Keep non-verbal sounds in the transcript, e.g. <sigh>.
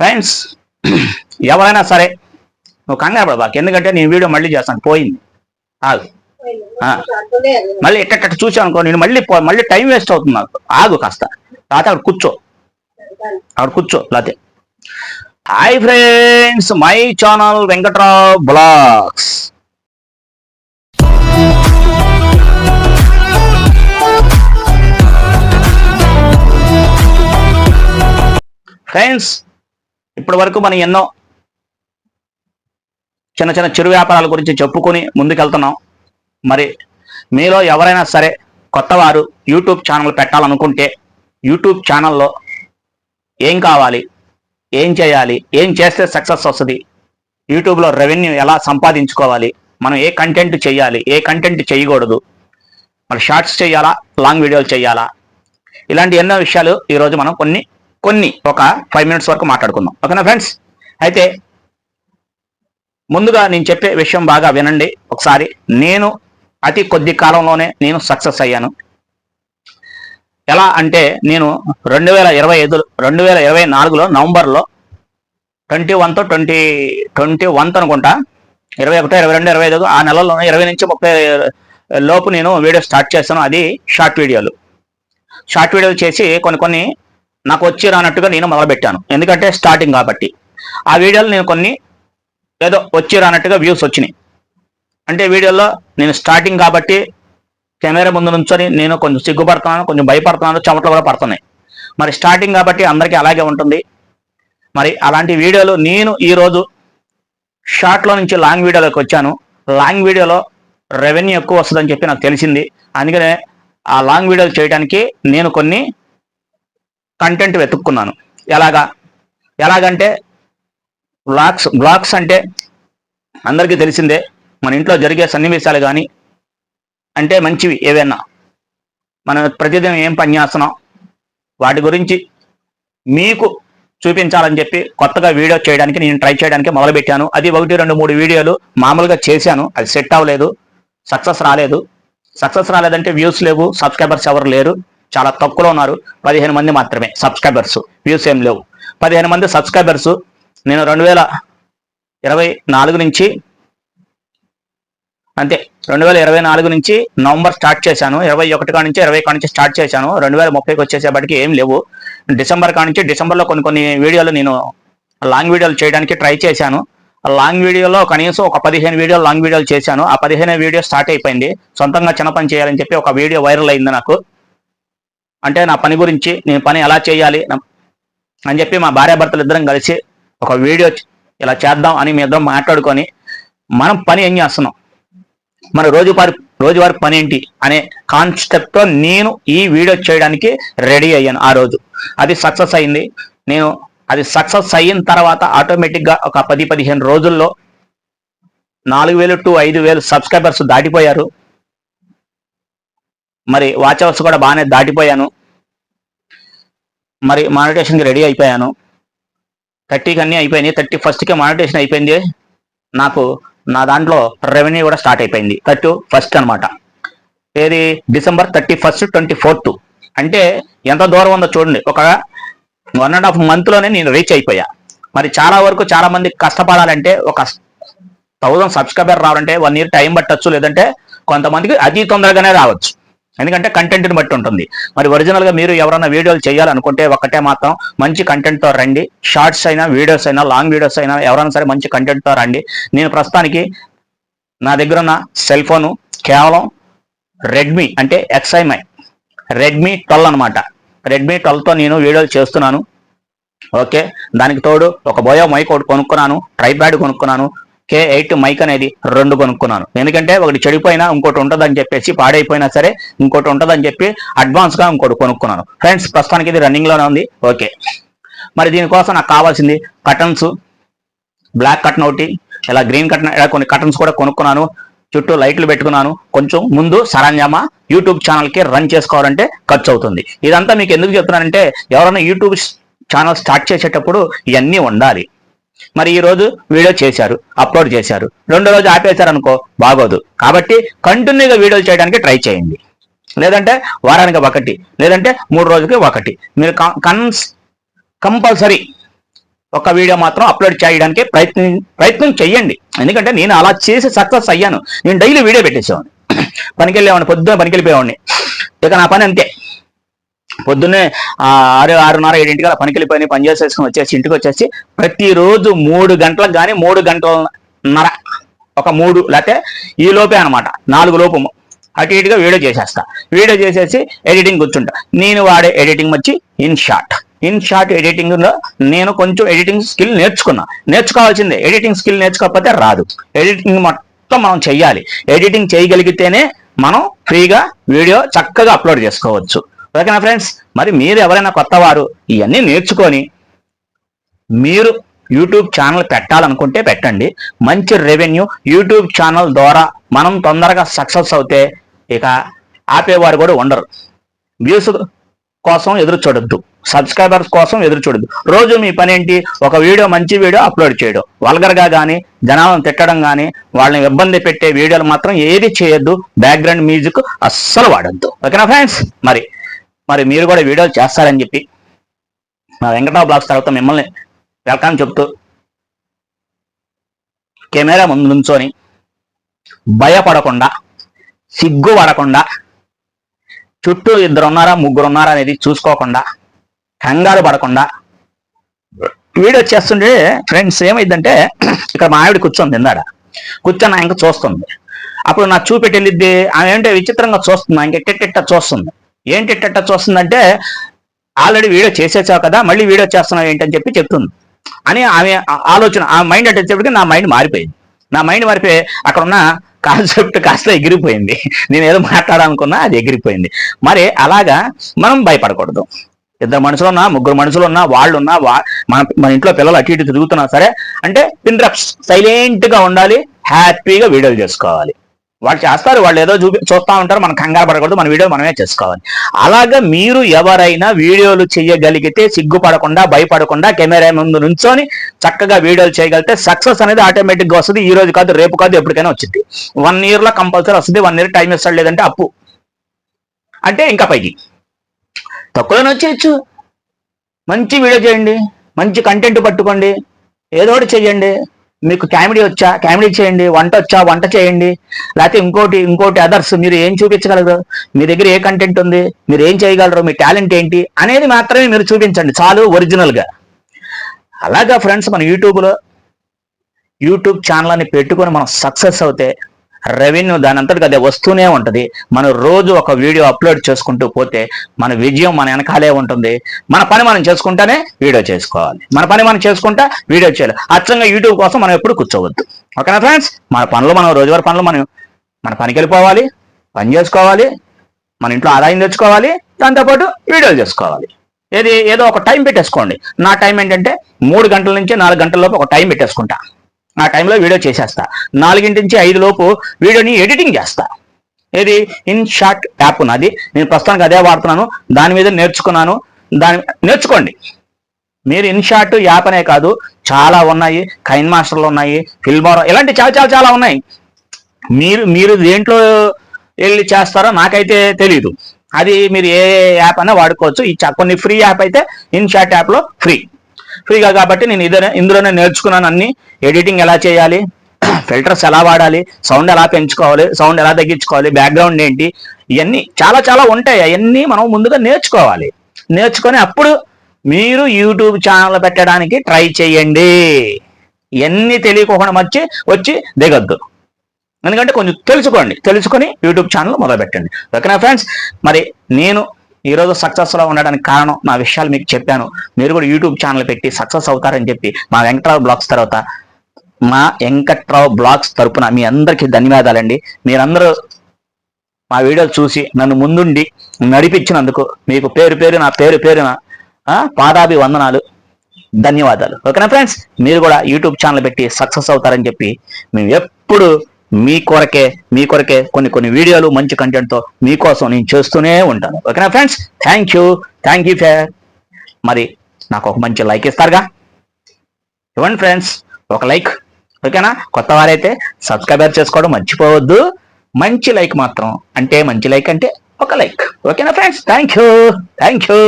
Friends ఎవరైనా సరే నువ్వు కంగారు పడబాకు ఎందుకంటే నేను వీడియో మళ్ళీ చేస్తాను. పోయింది. ఆగు. మళ్ళీ ఎట్ట చూసాను అనుకో నేను మళ్ళీ పో- మళ్ళీ టైం వేస్ట్ అవుతుంది నాకు. ఆగు కాస్త. లేకపోతే అక్కడ కూర్చో. అక్కడ కూర్చో లేకపోతే hi friends my channel Venkatrao blogs friends ఇప్పటి వరకు మనం ఎన్నో చిన్న చిన్న చిరు వ్యాపారాల గురించి చెప్పుకొని ముందుకెళ్తున్నాం. మరి మీలో ఎవరైనా సరే కొత్తవారు యూట్యూబ్ ఛానల్ పెట్టాలనుకుంటే యూట్యూబ్ ఛానల్లో ఏం కావాలి ఏం చేయాలి ఏం చేస్తే సక్సెస్ వస్తుంది యూట్యూబ్లో రెవెన్యూ ఎలా సంపాదించుకోవాలి మనం ఏ కంటెంట్ చేయాలి ఏ కంటెంట్ చేయకూడదు మరి షార్ట్స్ చేయాలా లాంగ్ వీడియోలు చేయాలా ఇలాంటి ఎన్నో విషయాలు ఈరోజు మనం కొన్ని కొన్ని ఒక ఫైవ్ మినిట్స్ వరకు మాట్లాడుకుందాం. ఓకేనా ఫ్రెండ్స్ అయితే ముందుగా నేను చెప్పే విషయం బాగా వినండి. ఒకసారి నేను అతి కొద్ది కాలంలోనే నేను సక్సెస్ అయ్యాను. ఎలా అంటే నేను రెండు వేల ఇరవై ఐదు రెండు వేల ఇరవై నాలుగులో నవంబర్లో ట్వంటీ వన్తో ట్వంటీ ట్వంటీ వన్త్ అనుకుంటా ఇరవై ఒకటో ఇరవై రెండు ఇరవై ఐదు ఆ నెలలో ఇరవై నుంచి ముప్పై లోపు నేను వీడియో స్టార్ట్ చేస్తాను అది షార్ట్ వీడియోలు. షార్ట్ వీడియోలు చేసి కొన్ని కొన్ని నాకు వచ్చి రానట్టుగా నేను మొదలుపెట్టాను. ఎందుకంటే స్టార్టింగ్ కాబట్టి. ఆ వీడియోలు నేను కొన్ని ఏదో వచ్చి రానట్టుగా వ్యూస్ వచ్చినాయి. అంటే వీడియోలో నేను స్టార్టింగ్ కాబట్టి కెమెరా ముందు నుంచొని నేను కొంచెం సిగ్గుపడుతున్నాను కొంచెం భయపడుతున్నాను చెమటలు కూడా పడుతున్నాయి. మరి స్టార్టింగ్ కాబట్టి అందరికీ అలాగే ఉంటుంది. మరి అలాంటి వీడియోలు నేను ఈరోజు షార్ట్లో నుంచి లాంగ్ వీడియోలోకి వచ్చాను. లాంగ్ వీడియోలో రెవెన్యూ ఎక్కువ వస్తుందని చెప్పి నాకు తెలిసింది. అందుకనే ఆ లాంగ్ వీడియోలు చేయడానికి నేను కొన్ని కంటెంట్ వెతుక్కున్నాను. ఎలాగా? ఎలాగంటే బ్లాగ్స్ బ్లాగ్స్ అంటే అందరికీ తెలిసిందే మన ఇంట్లో జరిగే సన్నివేశాలు కానీ అంటే మంచివి ఏవైనా. మనం ప్రతిదినం ఏం పని చేస్తున్నాం? వాటి గురించి మీకు చూపించాలని చెప్పి కొత్తగా వీడియో చేయడానికి నేను ట్రై చేయడానికి మొదలుపెట్టాను. అది ఒకటి రెండు మూడు వీడియోలు మామూలుగా చేశాను. అది సెట్ అవ్వలేదు. సక్సెస్ రాలేదు. సక్సెస్ రాలేదంటే వ్యూస్ లేవు. సబ్స్క్రైబర్స్ ఎవరు లేరు. చాలా తక్కువలో ఉన్నారు. పదిహేను మంది మాత్రమే సబ్స్క్రైబర్స్ వ్యూస్ ఏం లేవు. పదిహేను మంది సబ్స్క్రైబర్స్ నేను రెండు వేల ఇరవై నాలుగు నుంచి అంతే రెండు వేల ఇరవై నాలుగు నుంచి నవంబర్ స్టార్ట్ చేశాను. ఇరవై ఒకటి కాడ నుంచి ఇరవై కాడ నుంచి స్టార్ట్ చేశాను. రెండు వేల ముప్పైకి వచ్చేసేపటికి ఏం లేవు. డిసెంబర్ కాడ నుంచి డిసెంబర్లో కొన్ని కొన్ని వీడియోలు నేను లాంగ్ వీడియోలు చేయడానికి ట్రై చేశాను. ఆ లాంగ్ వీడియోలో కనీసం ఒక పదిహేను వీడియోలు లాంగ్ వీడియోలు చేశాను. ఆ పదిహేను వీడియో స్టార్ట్ అయిపోయింది. సొంతంగా చిన్న పని చేయాలని చెప్పి ఒక వీడియో వైరల్ అయింది నాకు. అంటే నా పని గురించి నేను పని ఎలా చేయాలి? అని చెప్పి మా భార్యాభర్తలు ఇద్దరం కలిసి ఒక వీడియో ఇలా చేద్దాం అని మీ ఇద్దరం మాట్లాడుకొని మనం పని ఏం చేస్తున్నాం? మన రోజువారి రోజువారి పని ఏంటి? అనే కాన్సెప్ట్తో నేను ఈ వీడియో చేయడానికి రెడీ అయ్యాను ఆ రోజు. అది సక్సెస్ అయింది. నేను అది సక్సెస్ అయిన తర్వాత ఆటోమేటిక్గా ఒక పది పదిహేను రోజుల్లో నాలుగు వేలు టు ఐదు వేలు సబ్స్క్రైబర్స్ దాటిపోయారు. మరి వాచ్ అవర్స్ కూడా బాగానే దాటిపోయాను. మరి మానిటేషన్కి రెడీ అయిపోయాను. థర్టీకి అన్నీ అయిపోయినాయి. థర్టీ ఫస్ట్కే మానిటేషన్ అయిపోయింది. నాకు నా దాంట్లో రెవెన్యూ కూడా స్టార్ట్ అయిపోయింది. థర్టీ ఫస్ట్ అన్నమాట. ఏది? December thirty first twenty fourth అంటే ఎంత దూరం ఉందో చూడండి. ఒక వన్ అండ్ హాఫ్ మంత్లోనే నేను రీచ్ అయిపోయా. మరి చాలా వరకు చాలా మంది కష్టపడాలంటే ఒక థౌజండ్ సబ్స్క్రైబర్ రావాలంటే వన్ ఇయర్ టైం పట్టచ్చు. లేదంటే కొంతమందికి అతి తొందరగానే రావచ్చు. ఎందుకంటే కంటెంట్ని బట్టి ఉంటుంది. మరి ఒరిజినల్గా మీరు ఎవరైనా వీడియోలు చేయాలనుకుంటే ఒకటే మాత్రం మంచి కంటెంట్తో రండి. షార్ట్స్ అయినా వీడియోస్ అయినా లాంగ్ వీడియోస్ అయినా ఎవరైనా సరే మంచి కంటెంట్తో రండి. నేను ప్రస్తుతానికి నా దగ్గర ఉన్న సెల్ ఫోను కేవలం రెడ్మీ అంటే ఎక్స్ఐమై రెడ్మీ ట్వెల్వ్ అనమాట రెడ్మీ ట్వెల్వ్తో నేను వీడియోలు చేస్తున్నాను. ఓకే? దానికి తోడు ఒక బోయో మైక్ ఒకటి కొనుక్కున్నాను ట్రైప్యాడ్ కొనుక్కున్నాను కే ఎయిట్ మైక్ అనేది రెండు కొనుక్కున్నాను. ఎందుకంటే ఒకటి చెడిపోయినా ఇంకోటి ఉంటుందని చెప్పేసి పాడైపోయినా సరే ఇంకోటి ఉంటుందని చెప్పి అడ్వాన్స్గా ఇంకోటి కొనుక్కున్నాను. ఫ్రెండ్స్ ప్రస్తుతానికి ఇది రన్నింగ్లోనే ఉంది. ఓకే మరి దీనికోసం నాకు కావాల్సింది కటన్స్ బ్లాక్ కటన్ ఒకటి ఇలా గ్రీన్ కటన్ ఇలా కొన్ని కటన్స్ కూడా కొనుక్కున్నాను. చుట్టూ లైట్లు పెట్టుకున్నాను. కొంచెం ముందు సరంజామా యూట్యూబ్ ఛానల్కి రన్ చేసుకోవాలంటే ఖర్చు అవుతుంది ఇదంతా మీకు ఎందుకు చెప్తున్నానంటే ఎవరైనా యూట్యూబ్ ఛానల్ స్టార్ట్ చేసేటప్పుడు ఇవన్నీ ఉండాలి. మరి ఈ రోజు వీడియో చేశారు అప్లోడ్ చేశారు. రెండో రోజు ఆపేశారు అనుకో బాగోదు. కాబట్టి కంటిన్యూగా వీడియోలు చేయడానికి ట్రై చేయండి. లేదంటే వారానికి ఒకటి లేదంటే మూడు రోజులకి ఒకటి. మీరు కన్స్ కంపల్సరీ ఒక వీడియో మాత్రం అప్లోడ్ చేయడానికి ప్రయత్నం ప్రయత్నం చెయ్యండి. ఎందుకంటే నేను అలా చేసి సక్సెస్ అయ్యాను. నేను డైలీ వీడియో పెట్టేసేవాడిని. పనికి వెళ్ళేవాడిని పొద్దున్న పనికి వెళ్ళిపోయేవాడిని ఇక నా పని అంతే. పొద్దున్నే ఆరు ఆరున్నర ఏడింటికి అలా పనికి వెళ్ళిపోయి పని చేసేసుకుని వచ్చేసి ఇంటికి వచ్చేసి ప్రతిరోజు మూడు గంటలకు కానీ మూడు గంటలన్నర ఒక మూడు లేకపోతే ఈ లోపే అనమాట నాలుగు లోపు అటు ఇటుగా వీడియో చేసేస్తా. వీడియో చేసేసి ఎడిటింగ్ కూర్చుంటా. నేను వాడే ఎడిటింగ్ వచ్చి ఇన్ షార్ట్. ఇన్ షార్ట్ ఎడిటింగ్లో నేను కొంచెం ఎడిటింగ్ స్కిల్ నేర్చుకున్నా. నేర్చుకోవాల్సిందే. ఎడిటింగ్ స్కిల్ నేర్చుకోకపోతే రాదు. ఎడిటింగ్ మొత్తం మనం చెయ్యాలి. ఎడిటింగ్ చేయగలిగితేనే మనం ఫ్రీగా వీడియో చక్కగా అప్లోడ్ చేసుకోవచ్చు. ఓకేనా ఫ్రెండ్స్ మరి మీరు ఎవరైనా కొత్త వారు ఇవన్నీ నేర్చుకొని మీరు యూట్యూబ్ ఛానల్ పెట్టాలనుకుంటే పెట్టండి. మంచి రెవెన్యూ యూట్యూబ్ ఛానల్ ద్వారా మనం తొందరగా సక్సెస్ అవుతే ఇక ఆపేవారు కూడా ఉండరు. వ్యూస్ కోసం ఎదురు చూడొద్దు. సబ్స్క్రైబర్స్ కోసం ఎదురు చూడొద్దు. రోజు మీ పని ఏంటి? ఒక వీడియో మంచి వీడియో అప్లోడ్ చేయడం. వల్గర్గా కానీ జనాలను తిట్టడం కానీ వాళ్ళని ఇబ్బంది పెట్టే వీడియోలు మాత్రం ఏది చేయొద్దు. బ్యాక్గ్రౌండ్ మ్యూజిక్ అస్సలు వాడద్దు. ఓకేనా ఫ్రెండ్స్ మరి మరి మీరు కూడా వీడియోలు చేస్తారని చెప్పి మా వెంకటరావు బ్లాగ్స్ తర్వాత మిమ్మల్ని వెల్కమ్ చెప్తూ కెమెరా ముందు నుంచొని భయపడకుండా సిగ్గు పడకుండా చుట్టూ ఇద్దరు ఉన్నారా ముగ్గురు ఉన్నారా అనేది చూసుకోకుండా కంగారు పడకుండా వీడియో చేస్తుంటే ఫ్రెండ్స్ ఏమైందంటే ఇక్కడ మా ఆవిడ కూర్చొని తిందాడ కూర్చొని ఆయన చూస్తుంది. అప్పుడు నాకు చూపెట్టి వెళ్ళిద్ది. ఆమె ఏంటంటే విచిత్రంగా చూస్తుంది. ఆయన చూస్తుంది. ఏంటి ఎట్టెట్ట చూస్తుందంటే ఆల్రెడీ వీడియో చేసేసావు కదా మళ్ళీ వీడియో చేస్తున్నావు ఏంటని చెప్పి చెప్తుంది. అని ఆమె ఆలోచన ఆ మైండ్ అట్టేటప్పటికి నా మైండ్ మారిపోయింది. నా మైండ్ మారిపోయి అక్కడ ఉన్న కాన్సెప్ట్ కాస్త ఎగిరిపోయింది. నేను ఏదో మాట్లాడాలనుకున్నా అది ఎగిరిపోయింది. మరి అలాగా మనం భయపడకూడదు. ఇద్దరు మనుషులు ఉన్నా ముగ్గురు మనుషులు ఉన్నా వాళ్ళు ఉన్నా మన మన ఇంట్లో పిల్లలు అటు ఇటు తిరుగుతున్నా సరే అంటే పిన్రప్స్ సైలెంట్ ఉండాలి హ్యాపీగా వీడియోలు చేసుకోవాలి. వాళ్ళు చేస్తారు వాళ్ళు ఏదో చూపి చూస్తూ ఉంటారు మనం కంగారు పడకూడదు మన వీడియో మనమే చేసుకోవాలి. అలాగా మీరు ఎవరైనా వీడియోలు చేయగలిగితే సిగ్గుపడకుండా భయపడకుండా కెమెరా ముందు నుంచొని చక్కగా వీడియోలు చేయగలిగితే సక్సెస్ అనేది ఆటోమేటిక్గా వస్తుంది. ఈ రోజు కాదు రేపు కాదు ఎప్పటికైనా వచ్చింది వన్ ఇయర్లో కంపల్సరీ వస్తుంది వన్ ఇయర్ టైం ఇస్తాడు లేదంటే అప్పు. అంటే ఇంకా పైకి. తక్కువనే వచ్చేయచ్చు మంచి వీడియో చేయండి మంచి కంటెంట్ పట్టుకోండి ఏదో ఒకటి చేయండి మీకు కామెడీ వచ్చా? కామెడీ చేయండి. వంట వచ్చా? వంట చేయండి. లేకపోతే ఇంకోటి ఇంకోటి అదర్స్ మీరు ఏం చూపించగలరు? మీ దగ్గర ఏ కంటెంట్ ఉంది? మీరు ఏం చేయగలరు? మీ టాలెంట్ ఏంటి? అనేది మాత్రమే మీరు చూపించండి. చాలు ఒరిజినల్గా అలాగా ఫ్రెండ్స్ మన యూట్యూబ్లో యూట్యూబ్ ఛానల్ అని పెట్టుకొని మనం సక్సెస్ అవుతే రెవెన్యూ దాని అంతటికి అదే వస్తూనే ఉంటుంది. మనం రోజు ఒక వీడియో అప్లోడ్ చేసుకుంటూ పోతే మన విజయం మన వెనకాలే ఉంటుంది. మన పని మనం చేసుకుంటానే వీడియో చేసుకోవాలి. మన పని మనం చేసుకుంటా వీడియో చేయాలి. అచ్చంగా యూట్యూబ్ కోసం మనం ఎప్పుడు కూర్చోవద్దు. ఓకేనా ఫ్రెండ్స్? మన పనులు మనం రోజువారి పనులు మనం మన పనికి వెళ్ళిపోవాలి పని చేసుకోవాలి మన ఇంట్లో ఆదాయం తెచ్చుకోవాలి దాంతోపాటు వీడియోలు చేసుకోవాలి. ఏది ఏదో ఒక టైం పెట్టేసుకోండి. నా టైం ఏంటంటే మూడు గంటల నుంచి నాలుగు గంటల లోపు ఒక టైం పెట్టేసుకుంటా. ఆ టైంలో వీడియో చేసేస్తా. నాలుగింటి నుంచి ఐదు లోపు వీడియోని ఎడిటింగ్ చేస్తా. ఏది? ఇన్ షార్ట్ యాప్ ఉన్నది నేను ప్రస్తుతానికి అదే వాడుతున్నాను. దాని మీద నేర్చుకున్నాను. దాని నేర్చుకోండి. మీరు ఇన్ షార్ట్ యాప్ అనే కాదు చాలా ఉన్నాయి. కైన్ మాస్టర్లు ఉన్నాయి. ఫిల్మారో ఇలాంటి చాలా చాలా చాలా ఉన్నాయి. మీరు మీరు దేంట్లో వెళ్ళి చేస్తారో నాకైతే తెలీదు. అది మీరు ఏ యాప్ అయినా వాడుకోవచ్చు. ఈ కొన్ని ఫ్రీ యాప్ అయితే ఇన్ షార్ట్ యాప్లో ఫ్రీ ఫ్రీగా కాబట్టి నేను ఇదే ఇందులోనే నేర్చుకున్నాను అన్ని. ఎడిటింగ్ ఎలా చేయాలి? <clears throat> ఫిల్టర్స్ ఎలా వాడాలి? సౌండ్ ఎలా పెంచుకోవాలి? సౌండ్ ఎలా తగ్గించుకోవాలి? బ్యాక్గ్రౌండ్ ఏంటి? ఇవన్నీ చాలా చాలా ఉంటాయి. అవన్నీ మనం ముందుగా నేర్చుకోవాలి. నేర్చుకొని అప్పుడు మీరు యూట్యూబ్ ఛానల్ పెట్టడానికి ట్రై చేయండి. ఇవన్నీ తెలియకోకుండా వచ్చి వచ్చి దిగద్దు. ఎందుకంటే కొంచెం తెలుసుకోండి. తెలుసుకొని యూట్యూబ్ ఛానల్ మొదలు పెట్టండి ఓకేనా ఫ్రెండ్స్ మరి నేను ఈరోజు సక్సెస్లో ఉండడానికి కారణం నా విషయాలు మీకు చెప్పాను. మీరు కూడా యూట్యూబ్ ఛానల్ పెట్టి సక్సెస్ అవుతారని చెప్పి మా వెంకట్రావు బ్లాగ్స్ తర్వాత మా వెంకట్రావు బ్లాగ్స్ తరపున మీ అందరికీ ధన్యవాదాలండి. మీరందరూ మా వీడియోలు చూసి నన్ను ముందుండి నడిపించినందుకు మీకు పేరు పేరు నా పేరు పేరున పాదాభి వందనాలు ధన్యవాదాలు. ఓకేనా ఫ్రెండ్స్ మీరు కూడా యూట్యూబ్ ఛానల్ పెట్టి సక్సెస్ అవుతారని చెప్పి మేము ఎప్పుడు మీ కొరకే మీ కొరకే కొన్ని కొన్ని వీడియోలు మంచి కంటెంట్తో మీకోసం నేను చేస్తూనే ఉంటాను. ఓకేనా friends thank you thank you fair మరి నాకు ఒక మంచి లైక్ ఇస్తారుగా. ఇవ్వండి ఫ్రెండ్స్ ఒక లైక్ ఓకేనా కొత్త వారైతే సబ్స్క్రైబర్ చేసుకోవడం మర్చిపోవద్దు. మంచి లైక్ మాత్రం అంటే మంచి లైక్ అంటే ఒక లైక్ ఓకేనా friends thank you thank you